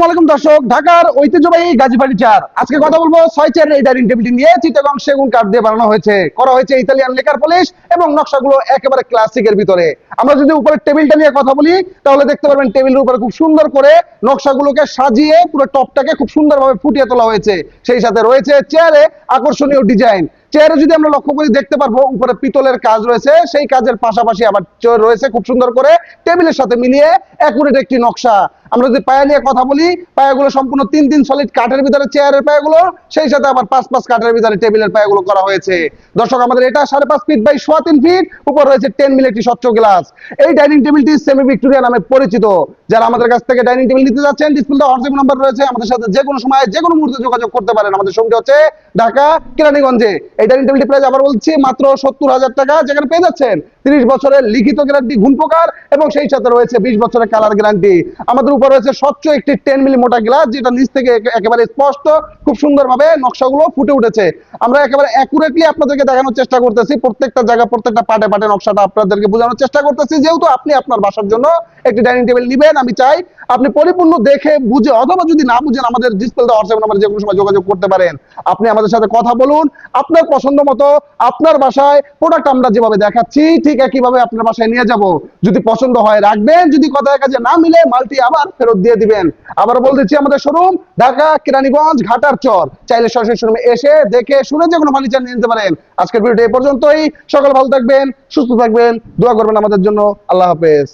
ওয়ালাইকুম দর্শক, ঢাকার ঐতিহ্যবাহী ফার্নিচার আজকে কথা বলব ছয় নিয়ে। চিটাগং সেগুন কাঠ দিয়ে বানানো হয়েছে। করা হয়েছে ইতালিয়ান লেকার পলিশ এবং নকশাগুলো একেবারে ক্লাসিকের ভিতরে। আমরা যদি উপরের টেবিলটা নিয়ে কথা বলি, তাহলে দেখতে পারবেন টেবিলের উপরে খুব সুন্দর করে নকশাগুলোকে সাজিয়ে পুরো টপটাকে খুব সুন্দরভাবে ফুটিয়ে তোলা হয়েছে। সেই সাথে রয়েছে চেয়ারে আকর্ষণীয় ডিজাইন চেয়ারে যদি আমরা লক্ষ্য করি, দেখতে পারব উপরে পিতলের কাজ রয়েছে। সেই কাজের পাশাপাশি আবার রয়েছে খুব সুন্দর করে। টেবিলের সাথে মিলিয়ে অ্যাকুরেট একটি নকশা। আমরা যদি পায়া নিয়ে কথা বলি, পায়াগুলো সম্পূর্ণ তিন তিন সলিড কাঠের ভিতরে চেয়ারের পায়াগুলো, সেই সাথে আবার পাঁচ পাঁচ কাঠের ভিতরে টেবিলের পায়াগুলো করা হয়েছে। দর্শক, আমাদের এটা সাড়ে পাঁচ ফিট বাই সোয়া তিন ফিট উপর রয়েছে টেন মিল একটি স্বচ্ছ গ্লাস এই ডাইনিং টেবিলটি সেমি ভিক্টোরিয়া নামে পরিচিত। যারা আমাদের কাছ থেকে ডাইনিং টেবিল নিতে যাচ্ছেন ডিসপ্লে হোয়াটসঅ্যাপ নাম্বার রয়েছে, আমাদের সাথে যে কোনো সময়, যে কোনো মুহূর্তে যোগাযোগ করতে পারেন। আমাদের সঙ্গে হচ্ছে ঢাকা, কেরানীগঞ্জে। এই ডাইনিং টেবিলটি প্রাইস আবার বলছি, মাত্র সত্তর হাজার টাকা, যেখানে পেয়ে যাচ্ছেন তিরিশ বছরের লিখিত গ্যারান্টি ঘুম প্রকার এবং সেই সাথে রয়েছে বিশ বছরের কালার গ্যারান্টি আমাদের উপর রয়েছে স্বচ্ছ একটি টেন মিলি মোটা গ্লাস যেটা নিচ থেকে একেবারে স্পষ্ট, খুব সুন্দরভাবে নকশাগুলো ফুটে উঠেছে। আমরা একেবারে অ্যাকুরেটলি আপনাদেরকে দেখানোর চেষ্টা করতেছি, প্রত্যেকটা জায়গা, প্রত্যেকটা পাটে পাটে নকশাটা আপনাদেরকে বোঝানোর চেষ্টা করতেছি। যেহেতু আপনি আপনার বাসার জন্য একটি ডাইনিং টেবিল নিবেন, আমি চাই আপনি পরিপূর্ণ দেখে বুঝে অথবা যদি না বুঝেন আমাদের ডিসপ্লে হোয়াটসঅ্যাপ নাম্বারে যে কোনো সময় যোগাযোগ করতে পারেন, আপনি আমাদের সাথে কথা বলুন। আপনার পছন্দ মতো আপনার বাসায় প্রোডাক্ট আমরা যেভাবে দেখাচ্ছি, ঠিক একইভাবে আপনার বাসায় নিয়ে যাব। যদি পছন্দ হয় রাখবেন, যদি কথায় কাজে না মিলে মালটি আবার ফেরত দিয়ে দিবেন। আবার বলতেছি আমাদের শোরুম ঢাকা, কেরানীগঞ্জ, ঘাটার চর। চাইলে সরাসরি শোরুমে এসে দেখে শুনে যে কোনো ফার্নিচার নিয়ে নিতে পারেন। আজকের ভিডিওটি এ পর্যন্তই। সকল ভালো থাকবেন, সুস্থ থাকবেন, দোয়া করবেন আমাদের জন্য। আল্লাহ হাফেজ।